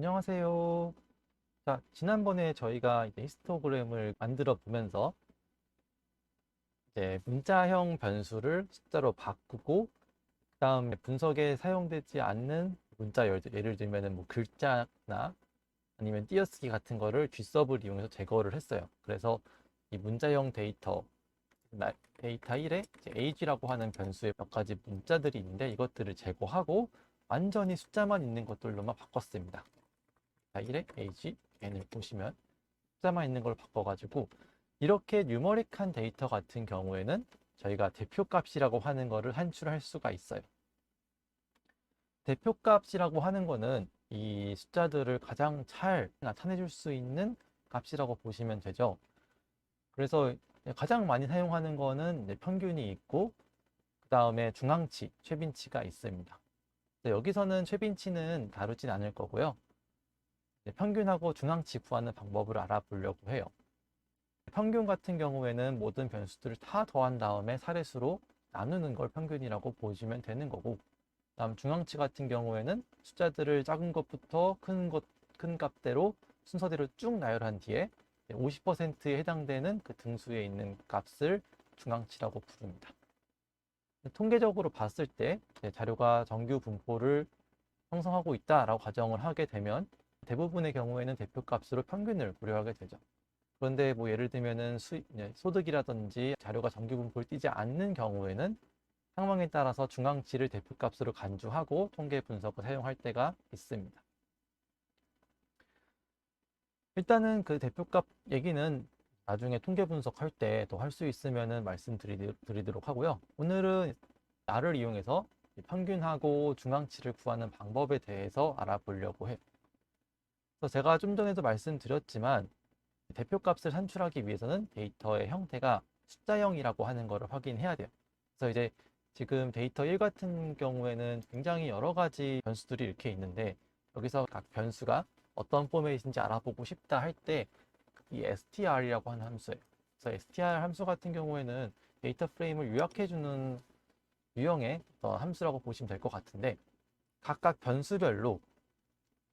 안녕하세요. 자, 지난번에 저희가 이제 히스토그램을 만들어 보면서 이제 문자형 변수를 숫자로 바꾸고 그 다음에 분석에 사용되지 않는 문자 예를, 들- 예를 들면은 뭐 글자나 아니면 띄어쓰기 같은 거를 뒷섭을 이용해서 제거를 했어요. 그래서 이 문자형 데이터 나- 데이터 1에 age라고 하는 변수의 몇 가지 문자들이 있는데 이것들을 제거하고 완전히 숫자만 있는 것들로만 바꿨습니다. 자, 1의 age, n을 보시면 숫자만 있는 걸 바꿔가지고 이렇게 뉴머릭한 데이터 같은 경우에는 저희가 대표값이라고 하는 거를 한출할 수가 있어요. 대표값이라고 하는 거는 이 숫자들을 가장 잘 나타내 줄 수 있는 값이라고 보시면 되죠. 그래서 가장 많이 사용하는 거는 평균이 있고 그 다음에 중앙치, 최빈치가 있습니다. 여기서는 최빈치는 다루진 않을 거고요. 이제 평균하고 중앙치 구하는 방법을 알아보려고 해요. 평균 같은 경우에는 모든 변수들을 다 더한 다음에 사례수로 나누는 걸 평균이라고 보시면 되는 거고, 다음 중앙치 같은 경우에는 숫자들을 작은 것부터 큰 것, 큰 값대로 순서대로 쭉 나열한 뒤에 50%에 해당되는 그 등수에 있는 값을 중앙치라고 부릅니다. 통계적으로 봤을 때 이제 자료가 정규 분포를 형성하고 있다라고 가정을 하게 되면 대부분의 경우에는 대표값으로 평균을 고려하게 되죠. 그런데 뭐 예를 들면은 네, 소득이라든지 자료가 정규 분포를 띄지 않는 경우에는 상황에 따라서 중앙치를 대표값으로 간주하고 통계 분석을 사용할 때가 있습니다. 일단은 그 대표값 얘기는 나중에 통계 분석할 때 더 할 수 있으면은 말씀드리도록 하고요. 오늘은 나를 이용해서 평균하고 중앙치를 구하는 방법에 대해서 알아보려고 해요. 그래서 제가 좀 전에도 말씀드렸지만 대표값을 산출하기 위해서는 데이터의 형태가 숫자형이라고 하는 것을 확인해야 돼요. 그래서 이제 지금 데이터 1 같은 경우에는 굉장히 여러 가지 변수들이 이렇게 있는데 여기서 각 변수가 어떤 포맷인지 알아보고 싶다 할 때 이 str이라고 하는 함수예요. 그래서 str 함수 같은 경우에는 데이터 프레임을 요약해주는 유형의 함수라고 보시면 될 것 같은데 각각 변수별로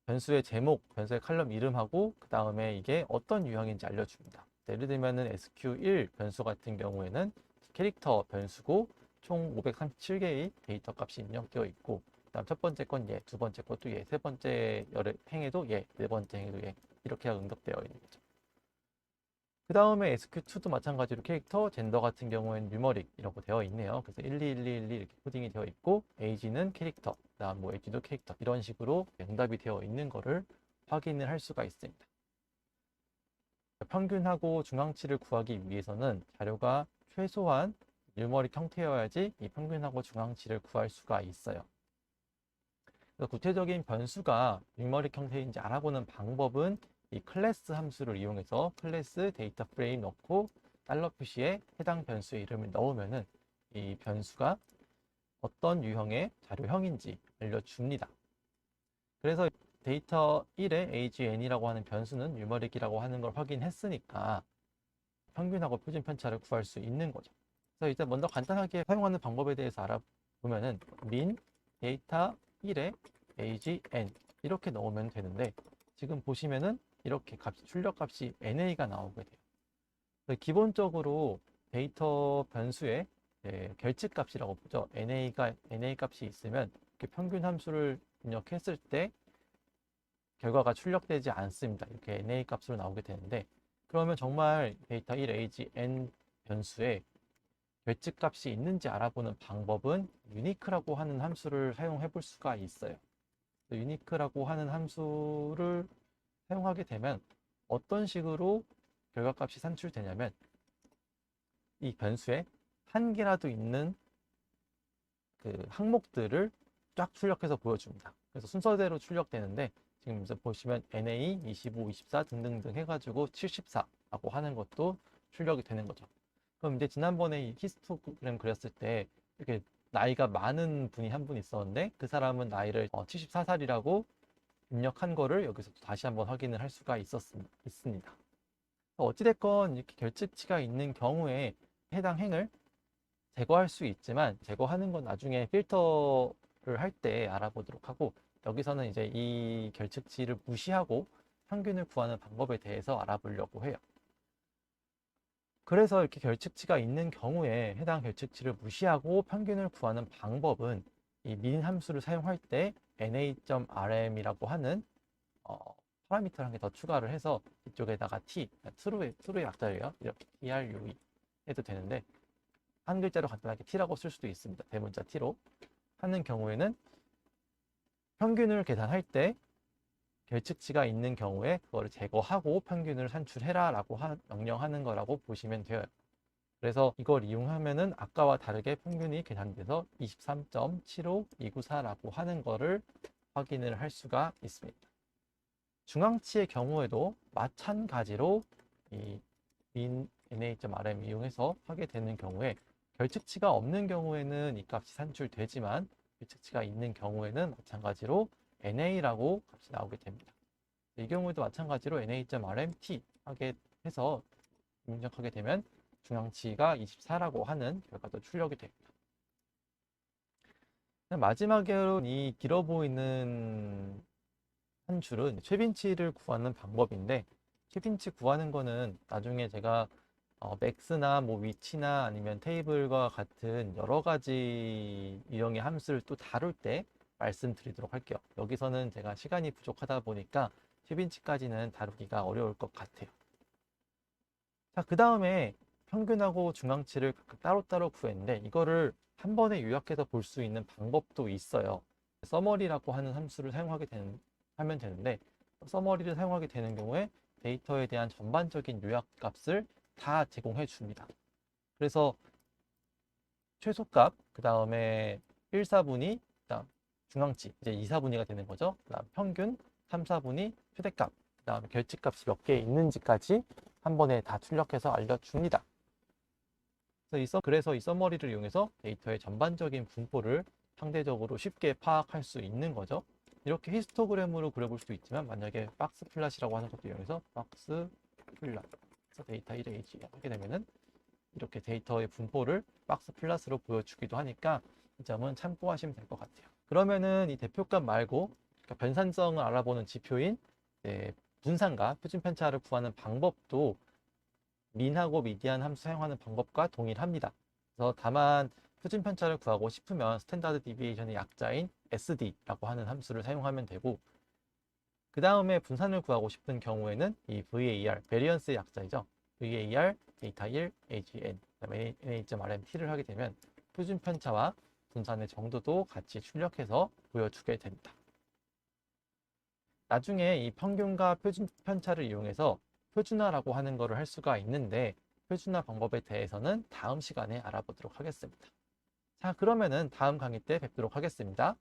변수의 제목, 변수의 칼럼 이름하고 그 다음에 이게 어떤 유형인지 알려줍니다. 예를 들면은 sq1 변수 같은 경우에는 캐릭터 변수고 총 537개의 데이터 값이 입력되어 있고 그다음 첫 번째 건 예, 두 번째 것도 예, 세 번째 행에도 예, 네 번째 행에도 예 이렇게 응답되어 있는 거죠. 그 다음에 SQ2도 마찬가지로 캐릭터, 젠더 같은 경우에는 뉴머릭 이라고 되어 있네요. 그래서 121212 이렇게 코딩이 되어 있고 age는 캐릭터, 그 다음 뭐 age도 캐릭터 이런 식으로 응답이 되어 있는 거를 확인을 할 수가 있습니다. 평균하고 중앙치를 구하기 위해서는 자료가 최소한 뉴머릭 형태여야지 이 평균하고 중앙치를 구할 수가 있어요. 구체적인 변수가 뉴머릭 형태인지 알아보는 방법은 이 클래스 함수를 이용해서 클래스 데이터 프레임 넣고 달러 표시에 해당 변수의 이름을 넣으면은 이 변수가 어떤 유형의 자료형인지 알려줍니다. 그래서 데이터 1의 agn이라고 하는 변수는 뉴머릭이라고 하는 걸 확인했으니까 평균하고 표준 편차를 구할 수 있는 거죠. 그래서 일단 먼저 간단하게 사용하는 방법에 대해서 알아보면은 min 데이터 1의 agn 이렇게 넣으면 되는데 지금 보시면은 이렇게 값, 출력 값이 NA가 나오게 돼요. 기본적으로 데이터 변수의 예, 결집 값이라고 보죠. NA가, NA 값이 있으면 이렇게 평균 함수를 입력했을 때 결과가 출력되지 않습니다. 이렇게 NA 값으로 나오게 되는데 그러면 정말 데이터 1 age n 변수에 결집 값이 있는지 알아보는 방법은 유니크라고 하는 함수를 사용해 볼 수가 있어요. 유니크라고 하는 함수를 사용하게 되면 어떤 식으로 결과값이 산출되냐면 이 변수에 한 개라도 있는 그 항목들을 쫙 출력해서 보여줍니다. 그래서 순서대로 출력되는데 지금 보시면 NA 25, 24 등등등 해가지고 74라고 하는 것도 출력이 되는 거죠. 그럼 이제 지난번에 이 히스토그램 그렸을 때 이렇게 나이가 많은 분이 한 분 있었는데 그 사람은 나이를 74살이라고 입력한 거를 여기서 또 다시 한번 확인을 할 수가 있었습니다. 어찌됐건 이렇게 결집치가 있는 경우에 해당 행을 제거할 수 있지만 제거하는 건 나중에 필터를 할 때 알아보도록 하고 여기서는 이제 이 결측치를 무시하고 평균을 구하는 방법에 대해서 알아보려고 해요. 그래서 이렇게 결측치가 있는 경우에 해당 결측치를 무시하고 평균을 구하는 방법은 이 민 함수를 사용할 때 na.rm이라고 하는 어, 파라미터를 한 개 더 추가를 해서 이쪽에다가 t, true의, true의 약자예요. 이렇게 true 해도 되는데 한 글자로 간단하게 t라고 쓸 수도 있습니다. 대문자 t로 하는 경우에는 평균을 계산할 때 결측치가 있는 경우에 그거를 제거하고 평균을 산출해라 라고 하- 명령하는 거라고 보시면 돼요. 그래서 이걸 이용하면은 아까와 다르게 평균이 계산돼서 23.75294라고 하는 거를 확인을 할 수가 있습니다. 중앙치의 경우에도 마찬가지로 이 min na.rm 이용해서 하게 되는 경우에 결측치가 없는 경우에는 이 값이 산출되지만 결측치가 있는 경우에는 마찬가지로 na라고 값이 나오게 됩니다. 이 경우에도 마찬가지로 na.rmt 하게 해서 입력하게 되면 중앙치가 24라고 하는 결과도 출력이 됩니다. 마지막으로 이 길어 보이는 한 줄은 최빈치를 구하는 방법인데 최빈치 구하는 거는 나중에 제가 어, 맥스나 뭐 위치나 아니면 테이블과 같은 여러 가지 유형의 함수를 또 다룰 때 말씀드리도록 할게요. 여기서는 제가 시간이 부족하다 보니까 최빈치까지는 다루기가 어려울 것 같아요. 자, 그 다음에 평균하고 중앙치를 각각 따로따로 구했는데 이거를 한 번에 요약해서 볼 수 있는 방법도 있어요. 서머리라고 하는 함수를 사용하게 되는, 하면 되는데 서머리를 사용하게 되는 경우에 데이터에 대한 전반적인 요약 값을 다 제공해 줍니다. 그래서 최소값, 그 다음에 1, 4분위, 그다음 중앙치, 이제 2, 4분위가 되는 거죠. 그다음 평균, 3, 4분위, 최대값, 그다음에 결집값이 몇 개 있는지까지 한 번에 다 출력해서 알려줍니다. 그래서 이, 서, 그래서 이 서머리를 이용해서 데이터의 전반적인 분포를 상대적으로 쉽게 파악할 수 있는 거죠. 이렇게 히스토그램으로 그려볼 수도 있지만 만약에 박스 플랫이라고 하는 것도 이용해서 박스 플랫 그래서 데이터 1H 하게 되면은 이렇게 데이터의 분포를 박스 플랫으로 보여주기도 하니까 이 점은 참고하시면 될 것 같아요. 그러면은 이 대표값 말고 그러니까 변산성을 알아보는 지표인 이제 분산과 표준 편차를 구하는 방법도 민하고 미디안 함수 사용하는 방법과 동일합니다. 그래서 다만 표준 편차를 구하고 싶으면 스탠다드 디비에이션의 약자인 SD라고 하는 함수를 사용하면 되고 그 다음에 분산을 구하고 싶은 경우에는 이 VAR, 베리언스의 약자이죠. VAR, 데이터 1, AGN, 그다음에 NA.RMT를 하게 되면 표준 편차와 분산의 정도도 같이 출력해서 보여주게 됩니다. 나중에 이 평균과 표준 편차를 이용해서 표준화라고 하는 것을 할 수가 있는데 표준화 방법에 대해서는 다음 시간에 알아보도록 하겠습니다. 자, 그러면은 다음 강의 때 뵙도록 하겠습니다.